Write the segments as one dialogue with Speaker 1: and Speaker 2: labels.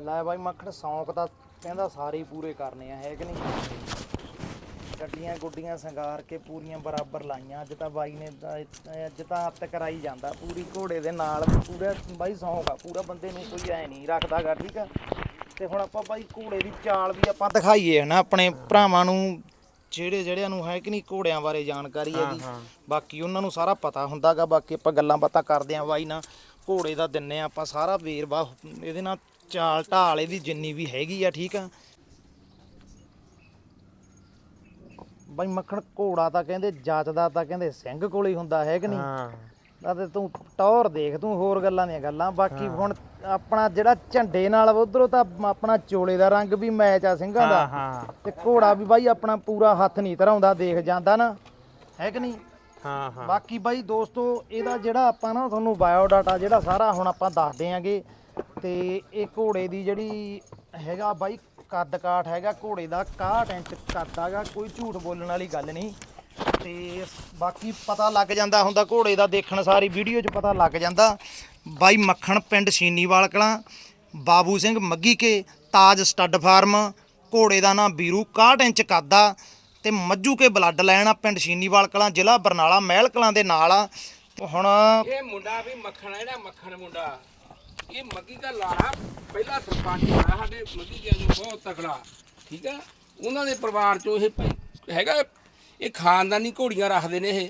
Speaker 1: ਲੈ ਬਾਈ ਮੱਖਣ ਸੌਂਕ ਤਾਂ ਕਹਿੰਦਾ ਸਾਰੇ ਹੀ ਪੂਰੇ ਕਰਨੇ ਆ ਹੈ ਕਿ ਨਹੀਂ? ਗੱਡੀਆਂ ਗੁੱਡੀਆਂ ਸੰਗਾਰ ਕੇ ਪੂਰੀਆਂ ਬਰਾਬਰ ਲਾਈਆਂ ਅੱਜ ਤਾਂ ਬਾਈ ਨੇ ਤਾਂ ਇਹ- ਅੱਜ ਤਾਂ ਹੱਥ ਕਰਾਈ ਜਾਂਦਾ ਪੂਰੀ ਘੋੜੇ ਦੇ ਨਾਲ ਪੂਰਾ ਬਾਈ ਸੌਂਕ ਆ ਪੂਰਾ ਬੰਦੇ ਨੂੰ ਕੋਈ ਐ ਨਹੀਂ ਰੱਖਦਾਗਾ ਠੀਕ ਆ? ਤੇ ਹੁਣ ਆਪਾਂ ਬਾਈ ਘੋੜੇ ਦੀ ਚਾਲ ਵੀ ਆਪਾਂ ਦਿਖਾਈਏ ਹਨਾ ਆਪਣੇ ਭਰਾਵਾਂ ਨੂੰ ਜਿਹੜੇ ਜਿਹੜਿਆਂ ਨੂੰ ਹੈ ਕਿ ਨਹੀਂ ਘੋੜਿਆਂ ਬਾਰੇ ਜਾਣਕਾਰੀ ਹੈਗੀ ਬਾਕੀ ਉਹਨਾਂ ਨੂੰ ਸਾਰਾ ਪਤਾ ਹੁੰਦਾਗਾ ਬਾਕੀ ਆਪਾਂ ਗੱਲਾਂ ਬਾਤਾਂ ਕਰਦੇ ਆਂ ਬਾਈ ਨਾਲ ਘੋੜੇ ਦਾ ਦਿੰਨੇ ਆ ਆਪਾਂ ਸਾਰਾ ਵੇਰਵਾ ਇਹਦੇ ਨਾਲ ਚਾਲ ਢਾਲ ਇਹਦੀ ਜਿੰਨੀ ਵੀ ਹੈਗੀ ਆ ਠੀਕ ਆ। ਬਾਈ ਮੱਖਣ ਘੋੜਾ ਤਾਂ ਕਹਿੰਦੇ ਜੱਜਦਾ ਤਾਂ ਕਹਿੰਦੇ ਸਿੰਘ ਕੋਲ ਹੀ ਹੁੰਦਾ ਹੈ ਕਿ ਨਹੀਂ?
Speaker 2: ਹਾਂ।
Speaker 1: ਅਤੇ ਤੂੰ ਟੌਰ ਦੇਖ ਤੂੰ ਹੋਰ ਗੱਲਾਂ ਦੀਆਂ ਗੱਲਾਂ ਬਾਕੀ ਹੁਣ ਆਪਣਾ ਜਿਹੜਾ ਝੰਡੇ ਨਾਲ ਉਧਰੋਂ ਤਾਂ ਆਪਣਾ ਚੋਲੇ ਦਾ ਰੰਗ ਵੀ ਮੈਚ ਆ ਸਿੰਘਾਂ ਦਾ।
Speaker 2: ਹਾਂ
Speaker 1: ਤੇ ਘੋੜਾ ਵੀ ਬਾਈ ਆਪਣਾ ਪੂਰਾ ਹੱਥ ਨਹੀਂ ਧਰਾਉਂਦਾ ਦੇਖ ਜਾਂਦਾ ਨਾ ਹੈ ਕਿ ਨਹੀਂ?
Speaker 2: ਹਾਂ ਹਾਂ।
Speaker 1: ਬਾਕੀ ਬਾਈ ਦੋਸਤੋ ਇਹਦਾ ਜਿਹੜਾ ਆਪਾਂ ਨਾ ਤੁਹਾਨੂੰ ਬਾਇਓ ਡਾਟਾ ਜਿਹੜਾ ਸਾਰਾ ਹੁਣ ਆਪਾਂ ਦੱਸਦੇ ਆਂਗੇ ਤੇ ਇਹ ਘੋੜੇ ਦੀ ਜਿਹੜੀ ਹੈਗਾ ਬਾਈ ਕੱਦ ਕਾਠ ਹੈਗਾ, ਘੋੜੇ ਦਾ 61 ਇੰਚ ਕੱਦ ਹੈਗਾ, ਕੋਈ ਝੂਠ ਬੋਲਣ ਵਾਲੀ ਗੱਲ ਨਹੀਂ। ਤੇ ਬਾਕੀ ਪਤਾ ਲੱਗ ਜਾਂਦਾ ਹੁੰਦਾ, ਘੋੜੇ ਦਾ ਦੇਖਣ ਸਾਰੀ ਵੀਡੀਓ 'ਚ ਪਤਾ ਲੱਗ ਜਾਂਦਾ। ਬਾਈ ਮੱਖਣ ਪਿੰਡ ਸ਼ੀਨੀਵਾਲ ਕਲਾਂ, ਬਾਬੂ ਸਿੰਘ ਮੱਗੀ ਕੇ ਤਾਜ ਸਟੱਡ ਫਾਰਮ, ਘੋੜੇ ਦਾ ਨਾਮ ਵੀਰੂ 61 ਇੰਚ ਕੱਦ ਆ। ਤੇ ਮੱਜੂ ਕੇ ਬਲੱਡ ਲੈਣ ਆ ਪਿੰਡ ਸ਼ੀਨੀਵਾਲ ਕਲਾਂ, ਜ਼ਿਲ੍ਹਾ ਬਰਨਾਲਾ ਮਹਿਲ ਕਲਾਂ ਦੇ ਨਾਲ ਆ। ਹੁਣ
Speaker 3: ਇਹ ਮੁੰਡਾ ਵੀ ਮੱਖਣ ਹੈ ਜਿਹੜਾ ਮੱਖਣ ਮੁੰਡਾ। ਇਹ ਮੱਗੀ ਦਾ ਲਾੜਾ ਪਹਿਲਾ ਸਰਪੰਚ ਹੋਇਆ ਸਾਡੇ ਮੱਗੀ ਗਿਆ ਨੂੰ ਬਹੁਤ ਤਕੜਾ, ਠੀਕ ਆ? ਉਹਨਾਂ ਦੇ ਪਰਿਵਾਰ ਚੋਂ ਇਹ ਭਾਈ ਹੈਗਾ, ਇਹ ਖਾਨਦਾਨੀ ਘੋੜੀਆਂ ਰੱਖਦੇ ਨੇ ਇਹ,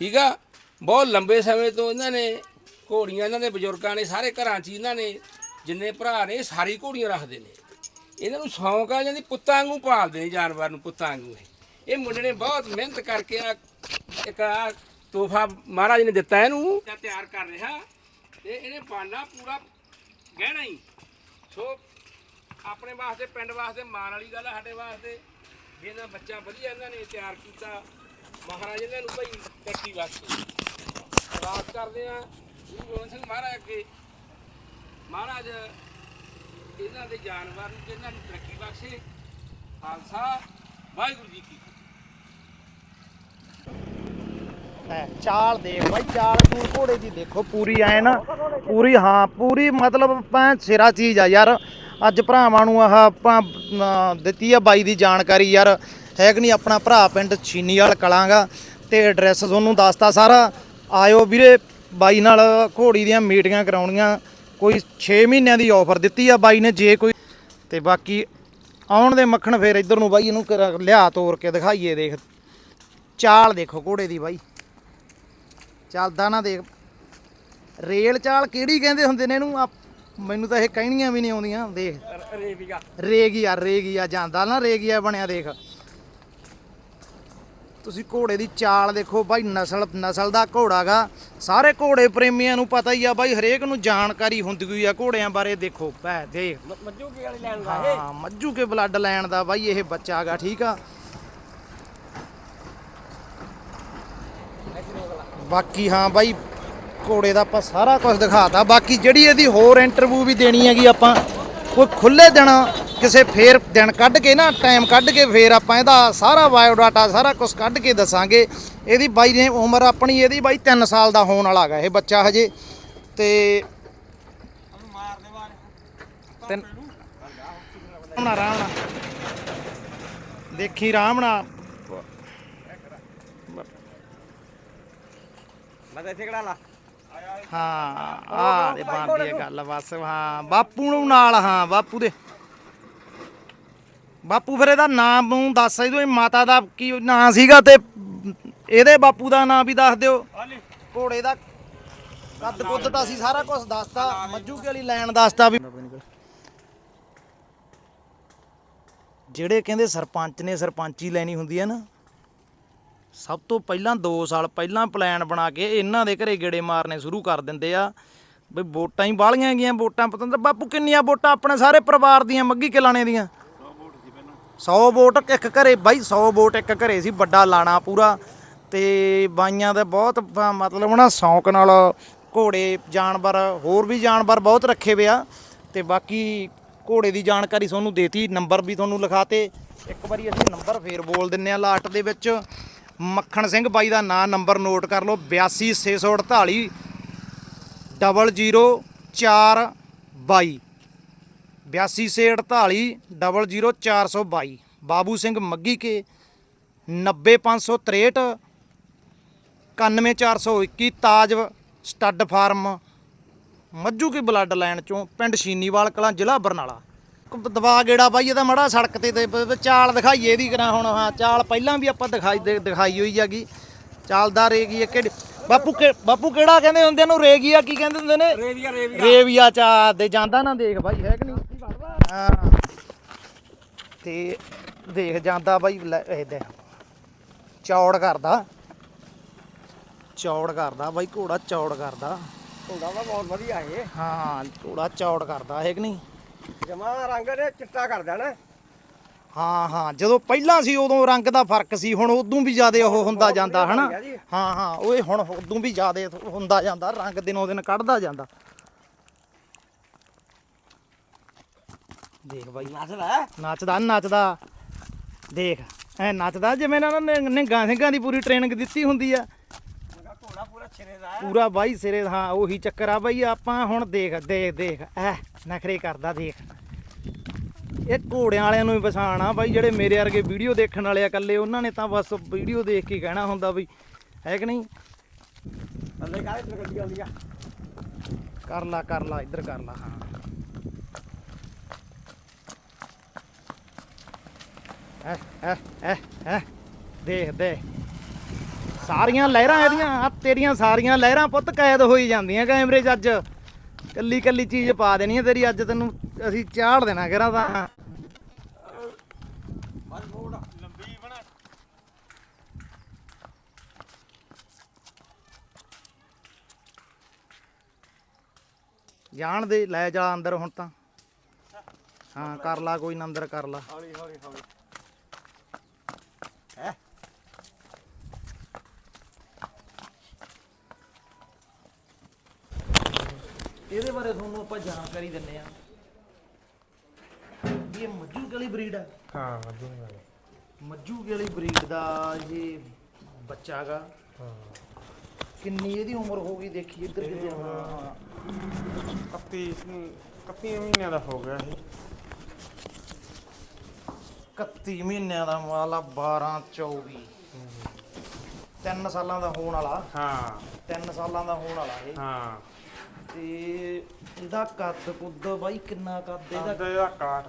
Speaker 3: ਠੀਕ ਆ? ਬਹੁਤ ਲੰਬੇ ਸਮੇਂ ਤੋਂ ਇਹਨਾਂ ਨੇ ਘੋੜੀਆਂ, ਇਹਨਾਂ ਦੇ ਬਜ਼ੁਰਗਾਂ ਨੇ ਸਾਰੇ ਘਰਾਂ 'ਚ ਹੀ ਇਹਨਾਂ ਨੇ ਜਿੰਨੇ ਭਰਾ ਨੇ ਸਾਰੀ ਘੋੜੀਆਂ ਰੱਖਦੇ ਨੇ। ਇਹਨਾਂ ਨੂੰ ਸ਼ੌਂਕ ਆ ਜਾਂਦੀ ਪੁੱਤਾਂ ਵਾਂਗੂ ਪਾਲਦੇ ਨੇ, ਜਾਨਵਰ ਨੂੰ ਪੁੱਤਾਂ ਵਾਂਗੂ ਇਹ। ਮੁੰਡੇ ਨੇ ਬਹੁਤ ਮਿਹਨਤ ਕਰਕੇ ਆ, ਇੱਕ ਤੋਹਫਾ ਮਹਾਰਾਜ ਨੇ ਦਿੱਤਾ ਇਹਨੂੰ। ਤਿਆਰ ਕਰ ਰਿਹਾ। ਤੇ ਇਹਨੇ ਬਣਨਾ ਪੂਰਾ ਗਹਿਣਾ ਹੀ। ਸੋ ਆਪਣੇ ਵਾਸਤੇ, ਪਿੰਡ ਵਾਸਤੇ, ਮਾਣ ਵਾਲੀ ਗੱਲ ਆ ਸਾਡੇ ਵਾਸਤੇ। ਵੀ ਇਹਨਾਂ ਬੱਚਾ ਵਧੀਆ ਇਹਨਾਂ ਨੇ ਤਿਆਰ ਕੀਤਾ, ਮਹਾਰਾਜ ਇਹਨਾਂ ਨੂੰ ਭਾਈ ਤਰੱਕੀ ਵਾਸਤੇ। ਅਰਦਾਸ ਕਰਦੇ ਆ ਗੁਰੂ ਗੋਬਿੰਦ ਸਿੰਘ ਮਹਾਰਾਜ ਅੱਗੇ। ਮਹਾਰਾਜ, ਇਹਨਾਂ ਦੇ ਜਾਨਵਰ ਨੂੰ ਇਹਨਾਂ ਨੂੰ ਤਰੱਕੀ ਬਖਸ਼ੇ। ਖਾਲਸਾ, ਵਾਹਿਗੁਰੂ ਜੀ ਕੀ
Speaker 1: ਹੈ, ਚਾਲ ਦੇਖ ਬਾਈ ਚਾਲ ਤੂੰ ਘੋੜੇ ਦੀ ਦੇਖੋ ਪੂਰੀ ਐ ਨਾ ਪੂਰੀ ਹਾਂ ਪੂਰੀ ਮਤਲਬ ਪੈ ਸਿਰਾ ਚੀਜ਼ ਆ ਯਾਰ। ਅੱਜ ਭਰਾਵਾਂ ਨੂੰ ਆਹ ਆਪਾਂ ਦਿੱਤੀ ਆ ਬਾਈ ਦੀ ਜਾਣਕਾਰੀ ਯਾਰ। ਹੈ ਕਿ ਨਹੀਂ ਆਪਣਾ ਭਰਾ ਪਿੰਡ ਛੀਨੀ ਵਾਲ ਕਲਾਂਗਾ ਤੇ ਐਡਰੈਸ ਤੁਹਾਨੂੰ ਦੱਸਤਾ ਸਾਰਾ। ਆਇਓ ਵੀਰੇ ਬਾਈ ਨਾਲ ਘੋੜੀ ਦੀਆਂ ਮੀਟਿੰਗਾਂ ਕਰਾਉਣੀਆਂ। ਕੋਈ 6 ਮਹੀਨਿਆਂ ਦੀ ਆਫਰ ਦਿੱਤੀ ਆ ਬਾਈ ਨੇ ਜੇ ਕੋਈ ਤੇ ਬਾਕੀ ਆਉਣ ਦੇ ਮੱਖਣ ਫੇਰ ਇੱਧਰ ਨੂੰ ਬਾਈ ਇਹਨੂੰ ਲਿਆ ਤੋਰ ਕੇ ਦਿਖਾਈਏ ਦੇਖ। ਚਾਲ ਦੇਖੋ ਘੋੜੇ ਦੀ ਬਾਈ। ਚੱਲਦਾ ਨਾ ਦੇਖ। ਰੇਲ ਚਾਲ ਕਿਹੜੀ ਕਹਿੰਦੇ ਹੁੰਦੇ ਨੇ ਇਹਨੂੰ? ਮੈਨੂੰ ਤਾਂ ਇਹ ਕਹਿਣੀਆਂ ਵੀ ਨਹੀਂ ਆਉਂਦੀਆਂ ਦੇਖ।
Speaker 3: ਰੇਵੀਗਾ
Speaker 1: ਰੇਗੀਆ ਰੇਗੀਆ ਜਾਂਦਾ ਨਾ ਰੇਗੀਆ ਬਣਿਆ ਦੇਖ। ਤੁਸੀਂ ਘੋੜੇ ਦੀ ਚਾਲ ਦੇਖੋ ਬਾਈ ਨਸਲ ਨਸਲ ਦਾ ਘੋੜਾਗਾ ਸਾਰੇ ਘੋੜੇ ਪ੍ਰੇਮੀਆਂ ਨੂੰ ਪਤਾ ਹੀ ਆ ਬਾਈ ਹਰੇਕ ਨੂੰ ਜਾਣਕਾਰੀ ਹੁੰਦੀ ਹੋਈ ਆ ਘੋੜਿਆਂ ਬਾਰੇ ਦੇਖੋ। ਭੈ ਦੇਖ।
Speaker 3: ਮੱਜੂ ਕੀ ਵਾਲੀ ਲੈਣ
Speaker 1: ਹਾਂ ਮੱਜੂ ਕੇ ਬਲੱਡ ਲੈਣ ਦਾ ਬਾਈ ਇਹ ਬੱਚਾ ਗਾ ਠੀਕ ਆ। ਬਾਕੀ ਹਾਂ ਬਾਈ, ਘੋੜੇ ਦਾ ਆਪਾਂ ਸਾਰਾ ਕੁਝ ਦਿਖਾਤਾ। ਬਾਕੀ ਜਿਹੜੀ ਇਹਦੀ ਹੋਰ ਇੰਟਰਵਿਊ ਵੀ ਦੇਣੀ ਹੈਗੀ ਆਪਾਂ ਕੋਈ ਖੁੱਲੇ ਦਿਨ ਕਿਸੇ ਫੇਰ ਦਿਨ ਕੱਢ ਕੇ ਨਾ ਟਾਈਮ ਕੱਢ ਕੇ ਫੇਰ ਆਪਾਂ ਇਹਦਾ ਸਾਰਾ ਬਾਇਓਡਾਟਾ ਸਾਰਾ ਕੁਝ ਕੱਢ ਕੇ ਦੱਸਾਂਗੇ। ਇਹਦੀ ਬਾਈ ਨੇ ਉਮਰ ਆਪਣੀ ਇਹਦੀ ਬਾਈ 3 ਸਾਲ ਦਾ ਹੋਣ ਵਾਲਾ ਹੈਗਾ ਇਹ ਬੱਚਾ ਹਜੇ। ਤੇ ਤਿੰਨ ਆਰਾਮ ਦੇਖੀ ਆਰਾਮ
Speaker 2: ਮੈਂ ਤਾਂ ਇੱਥੇ ਕਿਹੜਾ ਲਾ।
Speaker 1: ਹਾਂ ਆ ਦੇ ਬਣਦੀ ਹੈ ਗੱਲ ਬਸ ਹਾਂ ਬਾਪੂ ਨੂੰ ਨਾਲ ਹਾਂ ਬਾਪੂ ਦੇ। ਬਾਪੂ ਫਿਰ ਇਹਦਾ ਨਾਮ ਨੂੰ ਦੱਸ ਦਿਓ ਇਹ ਮਾਤਾ ਦਾ ਕੀ ਨਾਂ ਸੀਗਾ ਤੇ ਇਹਦੇ ਬਾਪੂ ਦਾ ਨਾਮ ਵੀ ਦੱਸ ਦਿਓ। ਘੋੜੇ ਦਾ ਕੱਦ ਕੁੱਦ ਤਾਂ ਅਸੀਂ ਸਾਰਾ ਕੁਝ ਦੱਸਤਾ ਮੱਜੂ ਕੇ ਵਾਲੀ ਲਾਈਨ ਦੱਸਤਾ ਵੀ। ਜਿਹੜੇ ਕਹਿੰਦੇ ਸਰਪੰਚ ਨੇ ਸਰਪੰਚੀ ਲੈਣੀ ਹੁੰਦੀ ਹੈ ਨਾ ਸਭ ਤੋਂ ਪਹਿਲਾਂ 2 ਸਾਲ ਪਹਿਲਾਂ ਪਲਾਨ ਬਣਾ ਕੇ ਇਹਨਾਂ ਦੇ ਘਰੇ ਗੇੜੇ ਮਾਰਨੇ ਸ਼ੁਰੂ ਕਰ ਦਿੰਦੇ ਆ। ਬਈ ਵੋਟਾਂ ਹੀ ਬਾਲੀਆਂ ਗਈਆਂ ਵੋਟਾਂ ਪਤੰਦਰ ਬਾਪੂ ਕਿੰਨੀਆਂ ਵੋਟਾਂ ਆਪਣੇ ਸਾਰੇ ਪਰਿਵਾਰ ਦੀਆਂ, ਮੱਗੀ ਕਿਲਾਣੇ ਦੀਆਂ? 100 ਵੋਟ ਇੱਕ ਘਰੇ ਬਾਈ 100 ਵੋਟ ਇੱਕ ਘਰੇ ਸੀ, ਵੱਡਾ ਲਾਣਾ ਪੂਰਾ। ਤੇ ਬਾਈਆਂ ਦਾ ਬਹੁਤ ਮਤਲਬ ਨਾ ਸ਼ੌਂਕ ਨਾਲ ਘੋੜੇ, ਜਾਨਵਰ, ਹੋਰ ਵੀ ਜਾਨਵਰ ਬਹੁਤ ਰੱਖੇ ਵੇ ਆ। ਤੇ ਬਾਕੀ ਘੋੜੇ ਦੀ ਜਾਣਕਾਰੀ ਤੁਹਾਨੂੰ ਦੇਤੀ, ਨੰਬਰ ਵੀ ਤੁਹਾਨੂੰ ਲਿਖਾਤੇ। ਇੱਕ ਵਾਰੀ ਅਸੀਂ ਨੰਬਰ ਫੇਰ ਬੋਲ ਦਿੰਨੇ ਆ ਲਾਸਟ ਦੇ ਵਿੱਚ। ਮੱਖਣ ਸਿੰਘ ਬਾਈ ਦਾ ਨਾਂ ਨੰਬਰ ਨੋਟ ਕਰ ਲਓ 82648 00 4 22 8248 00422 ਬਾਬੂ ਸਿੰਘ ਮੱਗੀ ਕੇ 90563 91421 ਤਾਜ ਸਟੱਡ ਫਾਰਮ। ਮੱਜੂ ਕੀ ਬਲੱਡ ਲਾਈਨ ਚੋਂ ਪਿੰਡ ਸ਼ੀਨੀਵਾਲ ਕਲਾਂ, ਜ਼ਿਲ੍ਹਾ ਬਰਨਾਲਾ। ਦਬਾ ਗੇੜਾ ਬਾਈ ਇਹਦਾ ਮੜਾ ਸੜਕ ਤੇ ਤੇ ਬ- ਬ- ਚਾਲ ਦਿਖਾਈਏ ਇਹਦੀ ਕਰਾਂ ਹੁਣ ਹਾਂ ਚਾਲ ਪਹਿਲਾਂ ਵੀ ਆਪਾਂ ਦਿਖਾਈ ਦੇ- ਦਿਖਾਈ ਹੋਈ ਹੈਗੀ ਚਾਲਦਾ ਰੇਗੀ ਕਿਹੜੀ ਬਾਪੂ ਕਿ ਬਾਪੂ ਕਿਹੜਾ ਕਹਿੰਦੇ ਹੁੰਦੇ ਨੂੰ ਰੇਗੀਆ ਕੀ ਕਹਿੰਦੇ ਹੁੰਦੇ ਨੇ?
Speaker 3: ਰੇਵੀਆ ਰੇਵੀਆ।
Speaker 1: ਰੇਵੀਆ ਚਾ ਦੇ ਜਾਂਦਾ ਨਾ ਦੇਖ ਬਾਈ ਹੈ ਕਿ ਨਹੀਂ? ਹਾਂ। ਤੇ ਦੇਖ ਜਾਂਦਾ ਬਾਈ ਲੈ ਇਹ ਦੇ ਚੌੜ ਕਰਦਾ। ਚੌੜ ਕਰਦਾ ਬਾਈ ਘੋੜਾ ਚੌੜ ਕਰਦਾ।
Speaker 2: ਹੁੰਦਾ ਵਾ ਬਹੁਤ ਵਧੀਆ ਇਹ।
Speaker 1: ਹਾਂ ਘੋੜਾ ਚੌੜ ਕਰਦਾ ਹੈ ਕਿ ਨਹੀਂ?
Speaker 2: ਜਮਾ ਰੰਗ ਨੇ ਚਿੱਟਾ ਕਰ ਦੇਣਾ
Speaker 1: ਹਾਂ ਹਾਂ ਜਦੋਂ ਪਹਿਲਾਂ ਸੀ ਉਦੋਂ ਰੰਗ ਦਾ ਫ਼ਰਕ ਸੀ ਹੁਣ ਉਦੋਂ ਵੀ ਜ਼ਿਆਦਾ ਉਹ ਹੁੰਦਾ ਜਾਂਦਾ ਹਨਾ। ਹਾਂ ਹਾਂ ਉਹ ਇਹ ਹੁਣ ਉਦੋਂ ਵੀ ਜ਼ਿਆਦਾ ਹੁੰਦਾ ਜਾਂਦਾ ਰੰਗ ਦਿਨੋਂ ਦਿਨ ਕੱਢਦਾ ਜਾਂਦਾ। ਦੇਖ ਬਾਈ
Speaker 2: ਨੱਚਦਾ?
Speaker 1: ਨੱਚਦਾ ਨੱਚਦਾ। ਦੇਖ ਐ ਨੱਚਦਾ ਜਿਵੇਂ ਨਾ ਨਿੰਗਾ ਸਿੰਘਾਂ ਦੀ ਪੂਰੀ ਟ੍ਰੇਨਿੰਗ ਦਿੱਤੀ ਹੁੰਦੀ ਆ।
Speaker 2: ਪੂਰਾ
Speaker 1: ਬਾਈ ਸਿਰੇ ਹਾਂ ਉਹੀ ਚੱਕਰ ਆ ਬਾਈ ਆਪਾਂ ਹੁਣ ਦੇਖ ਦੇਖ ਦੇਖ ਐ ਨਖਰੇ ਕਰਦਾ ਦੇਖ। ਇਹ ਘੋੜਿਆਂ ਵਾਲਿਆਂ ਨੂੰ ਹੀ ਪਛਾਣ ਆ ਬਾਈ ਜਿਹੜੇ ਮੇਰੇ ਵਰਗੇ ਵੀਡੀਓ ਦੇਖਣ ਵਾਲੇ ਆ ਇਕੱਲੇ ਉਹਨਾਂ ਨੇ ਤਾਂ ਬਸ ਵੀਡੀਓ ਦੇਖ ਕੇ ਕਹਿਣਾ ਹੁੰਦਾ ਬਈ ਹੈ ਕਿ ਨਹੀਂ?
Speaker 2: ਥੱਲੇ ਕਾਹਦੇ ਤੇ ਗੱਡੀ ਆਉਂਦੀ ਆ।
Speaker 1: ਕਰ ਲਾ ਕਰ ਲਾ ਇੱਧਰ ਕਰ ਲਾ ਹਾਂ। ਐ ਐ ਐ ਐ ਦੇਖ ਦੇ ਸਾਰੀਆਂ ਲਹਿਰਾਂ ਇਹਦੀਆਂ ਆ ਤੇਰੀਆਂ ਸਾਰੀਆਂ ਲਹਿਰਾਂ ਪੁੱਤ ਕੈਦ ਹੋਈ ਜਾਂਦੀਆਂ ਕੈਮਰੇ 'ਚ ਅੱਜ। ਕੱਲੀ ਕੱਲੀ ਚੀਜ਼ ਪਾ ਦੇਣੀ ਹੈ ਤੇਰੀ, ਅੱਜ ਤੈਨੂੰ ਅਸੀਂ ਚਾੜ ਦੇਣਾ ਕਰਾਂ ਤਾਂ ਜਾਣ ਦੇ, ਲੈ ਜਾ ਅੰਦਰ ਹੁਣ ਤਾਂ। ਹਾਂ, ਕਰ ਲਾ ਕੋਈ ਨਾ, ਅੰਦਰ ਕਰ ਲਾ।
Speaker 2: ਹੌਲੀ ਹੌਲੀ ਹੌਲੀ।
Speaker 1: ਇਹਦੇ ਬਾਰੇ ਤੁਹਾਨੂੰ ਆਪਾਂ ਜਾਣਕਾਰੀ ਦਿੰਨੇ ਆ ਇਹ ਮੱਜੂ ਗਲੀ ਬਰੀਡ ਆ?
Speaker 2: ਹਾਂ ਵਧੀਆ
Speaker 1: ਮੱਜੂ ਗਲੀ ਬਰੀਡ ਦਾ ਇਹ ਬੱਚਾ
Speaker 2: ਹਾਂ।
Speaker 1: ਕਿੰਨੀ ਇਹਦੀ ਉਮਰ ਹੋ ਗਈ ਦੇਖੀ ਇੱਧਰ ਕਿਤੇ ਹਾਂ
Speaker 2: 31 31 ਮਹੀਨਿਆਂ ਦਾ ਹੋ ਗਿਆ ਇਹ।
Speaker 1: 31 ਮਹੀਨਿਆਂ ਦਾ ਮਾਲਾ 12 24 ਤਿੰਨ ਸਾਲਾਂ ਦਾ ਹੋਣ ਵਾਲਾ।
Speaker 2: ਹਾਂ।
Speaker 1: ਤਿੰਨ ਸਾਲਾਂ ਦਾ ਹੋਣ ਵਾਲਾ ਇਹ।
Speaker 2: ਹਾਂ।
Speaker 1: ਤੇ ਇਹਦਾ ਕੱਦ ਕੁੱਦ ਬਾਈ ਕਿੰਨਾ ਕੱਦ ਇਹਦਾ?
Speaker 2: ਇਹਦਾ ਕਾਟ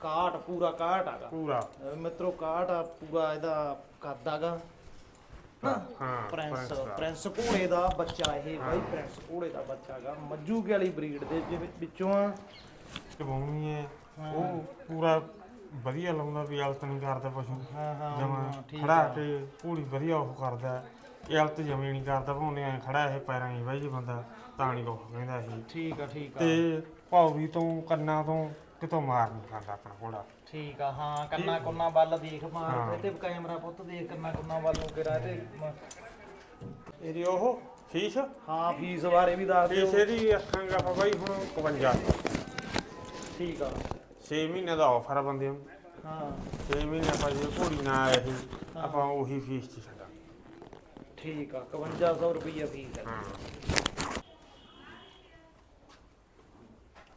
Speaker 1: ਕਾਟ ਪੂਰਾ ਕਾਟ ਆਗਾ
Speaker 2: ਪੂਰਾ।
Speaker 1: ਮਿੱਤਰੋ ਕਾਟ ਆ ਪੂਰਾ ਇਹਦਾ ਕੱਦ ਆਗਾ
Speaker 2: ਹਾਂ
Speaker 1: ਪ੍ਰਿੰਸ। ਪ੍ਰਿੰਸ ਘੋੜੇ ਦਾ ਬੱਚਾ ਇਹ ਬਾਈ ਪ੍ਰਿੰਸ ਘੋੜੇ ਦਾ ਬੱਚਾ ਹੈਗਾ। ਮੱਜੂ ਕੇ ਵਾਲੀ ਬਰੀਡ ਦੇ ਜਿਹਦੇ ਵਿੱਚੋਂ ਆ।
Speaker 2: ਚਬਾਉਣੀ ਹੈ। ਉਹ ਪੂਰਾ ਵਧੀਆ ਲਾਉਂਦਾ ਵੀ ਹਾਲਤ ਨਹੀਂ ਕਰਦਾ ਪਸ਼ੂ।
Speaker 1: ਹਾਂ ਹਾਂ
Speaker 2: ਜਮਾ ਖੜਾ ਕੇ ਪੂਰੀ ਵਧੀਆ ਉਹ ਕਰਦਾ। ਇਹ ਹਾਲਤ ਜਮੇ ਨਹੀਂ ਕਰਦਾ ਭਾਉਂਦੇ ਐ ਖੜਾ ਇਹ ਪੈਰਾਂ 'ਚ ਬਾਈ ਜੀ ਬੰਦਾ ਤਾਂ ਨਹੀਂ ਕੁਛ ਕਹਿੰਦਾ ਸੀ।
Speaker 1: ਠੀਕ ਆ ਠੀਕ ਆ।
Speaker 2: ਤੇ ਭੌਰੀ ਤੋਂ ਕੰਨਾਂ ਤੋਂ ਕਿਤੋਂ ਮਾਰ ਨਹੀਂ ਖਾਂਦਾ ਆਪਣਾ ਘੋੜਾ।
Speaker 1: ਠੀਕ ਆ ਹਾਂ ਕੰਨਾ ਕੁੰਨਾ ਵੱਲ ਦੇਖ ਮਾਰ
Speaker 2: ਹਾਂ।
Speaker 1: ਇੱਥੇ ਕੈਮਰਾ ਪੁੱਤ ਦੇਖ ਕੰਨਾ ਕੁੰਨਾ ਵੱਲ ਨੂੰ ਕਿਰਾ ਤੇ ਮ-
Speaker 2: ਇਹਦੀ ਉਹ ਫੀਸ?
Speaker 1: ਹਾਂ ਫੀਸ ਬਾਰੇ ਵੀ ਦੱਸ
Speaker 2: ਫੀਸ
Speaker 1: ਦਿਓ
Speaker 2: ਇਹਦੀ ਆਪਾਂ ਬਾਈ ਹੁਣ 51
Speaker 1: ਠੀਕ ਆ।
Speaker 2: 6 ਮਹੀਨੇ ਦਾ ਆਫਰ ਆ ਬੰਦੇ ਨੂੰ।
Speaker 1: ਹਾਂ।
Speaker 2: 6 ਮਹੀਨੇ ਆਪਾਂ ਜੇ ਘੋੜੀ ਨਾ ਆਏ ਆਪਾਂ ਉਹੀ ਫੀਸ ਚ ਛੱਡਾਂਗੇ।
Speaker 1: ਠੀਕ ਆ 5100 ਰੁਪਈਆ ਫੀਸ ਹੈ।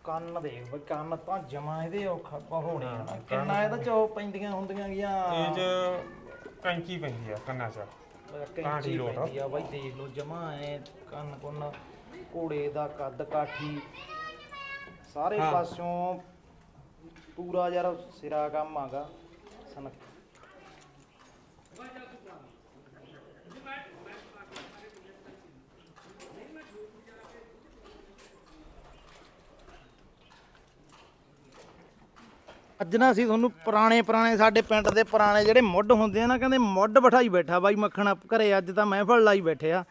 Speaker 1: ਕੰਨ ਦੇਖ ਬਈ ਕੰਨ ਤਾਂ ਜਮਾ ਇਹਦੇ ਔਖਾ ਹੋਣੇ ਆ ਨਾ। ਕਿੰਨਾ ਇਹਦਾ ਚੋ ਪੈਂਦੀਆਂ ਹੁੰਦੀਆਂ ਗਿਆ।
Speaker 2: ਇਹ ਚ ਕੈਂਚੀ ਪੈਂਦੀ ਆ ਕੰਨਾਂ 'ਚ।
Speaker 1: ਕੈਂਚੀ
Speaker 2: ਲੋਟ।
Speaker 1: ਪੈਂਦੀ ਆ ਬਾਈ ਦੇਖ ਲਓ ਜਮਾ ਐ ਕੰਨ ਕੁੰਨ ਘੋੜੇ ਦਾ ਕੱਦ ਕਾਠੀ। ਸਾਰੇ
Speaker 2: ਹਾਂ।
Speaker 1: ਪਾਸਿਓਂ ਪੂਰਾ ਯਾਰ ਸਿਰਾ ਕੰਮ ਆਗਾ ਸਨ ਅੱਜ ਨਾ ਅਸੀਂ ਤੁਹਾਨੂੰ ਪੁਰਾਣੇ ਪੁਰਾਣੇ ਸਾਡੇ ਪਿੰਡ ਦੇ ਪੁਰਾਣੇ ਜਿਹੜੇ ਮੁੱਢ ਹੁੰਦੇ ਆ ਨਾ ਕਹਿੰਦੇ ਮੁੱਢ ਬਿਠਾਈ ਬੈਠਾ ਬਾਈ ਮੱਖਣ ਘਰੇ ਅੱਜ ਤਾਂ ਮਹਿਫਲ ਲਾਈ ਬੈਠੇ ਆ।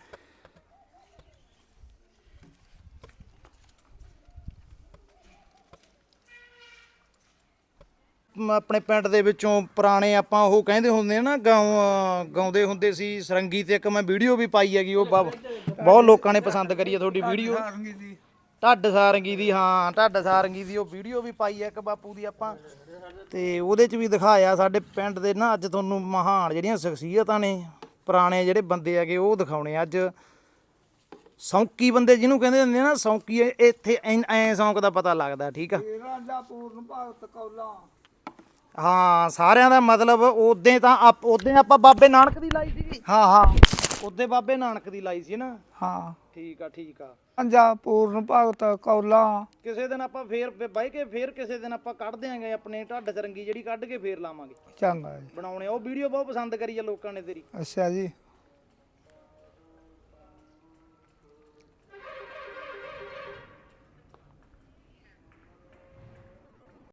Speaker 1: ਆਪਣੇ ਪਿੰਡ ਦੇ ਵਿੱਚੋਂ ਪੁਰਾਣੇ ਆਪਾਂ ਉਹ ਕਹਿੰਦੇ ਹੁੰਦੇ ਆ ਨਾ ਗਾਉਂ ਗਾਉਂਦੇ ਹੁੰਦੇ ਸੀ ਸਰੰਗੀ ਤੇ ਇੱਕ ਮੈਂ ਵੀਡੀਓ ਵੀ ਪਾਈ ਹੈਗੀ ਉਹ ਬਹੁਤ ਲੋਕਾਂ ਨੇ ਪਸੰਦ ਕਰੀ ਹੈ ਤੁਹਾਡੀ ਵੀਡੀਓ। ਢੱਡ ਸਾਰੰਗੀ ਦੀ ਹਾਂ ਢੱਡ ਸਾਰੰਗੀ ਦੀ ਉਹ ਵੀਡੀਓ ਵੀ ਪਾਈ ਹੈ ਇੱਕ ਬਾਪੂ ਦੀ ਆਪਾਂ। ਤੇ ਉਹਦੇ ਚ ਵੀ ਦਿਖਾਇਆ ਸਾਡੇ ਪਿੰਡ ਦੇ ਨਾ ਅੱਜ ਤੁਹਾਨੂੰ ਮਹਾਨ ਜਿਹੜੀਆਂ ਸ਼ਖਸੀਅਤਾਂ ਨੇ ਪੁਰਾਣੇ ਜਿਹੜੇ ਬੰਦੇ ਹੈਗੇ ਉਹ ਦਿਖਾਉਣੇ ਅੱਜ। ਸੌਂਕੀ ਬੰਦੇ ਜਿਹਨੂੰ ਕਹਿੰਦੇ ਹੁੰਦੇ ਨਾ ਸੌਂਕੀ ਇੱਥੇ ਐਂ- ਸੌਂਕ ਦਾ ਪਤਾ ਲੱਗਦਾ ਠੀਕ ਆ? ਹਾਂ ਸਾਰਿਆਂ ਦਾ ਮਤਲਬ ਉਦੋਂ ਤਾਂ ਉਦੋਂ ਆਪਾਂ ਬਾਬੇ ਨਾਨਕ ਦੀ ਲਾਈ ਸੀਗੀ।
Speaker 4: ਹਾਂ ਹਾਂ।
Speaker 1: ਉਦੋਂ ਬਾਬੇ ਨਾਨਕ ਦੀ ਲਾਈ ਸੀ ਨਾ?
Speaker 4: ਹਾਂ।
Speaker 1: ਠੀਕ ਆ ਠੀਕ ਆ।
Speaker 4: ਰਾਜਾ ਪੂਰਨ ਭਗਤ ਕੌਲਾ।
Speaker 1: ਕਿਸੇ ਦਿਨ ਆਪਾਂ ਫੇਰ ਬਾਈ ਕੇ ਫੇਰ ਕਿਸੇ ਦਿਨ ਆਪਾਂ ਕੱਢ ਦਿਆਂਗੇ ਆਪਣੇ ਢੱਡ ਚਰੰਗੀ ਜਿਹੜੀ ਕੱਢ ਕੇ ਫੇਰ ਲਾਵਾਂਗੇ।
Speaker 4: ਚੰਗਾ ਜੀ।
Speaker 1: ਬਣਾਉਣੇ। ਉਹ ਵੀਡੀਓ ਬਹੁਤ ਪਸੰਦ ਕਰੀ ਆ ਲੋਕਾਂ ਨੇ ਤੇਰੀ।
Speaker 4: ਅੱਛਾ ਜੀ।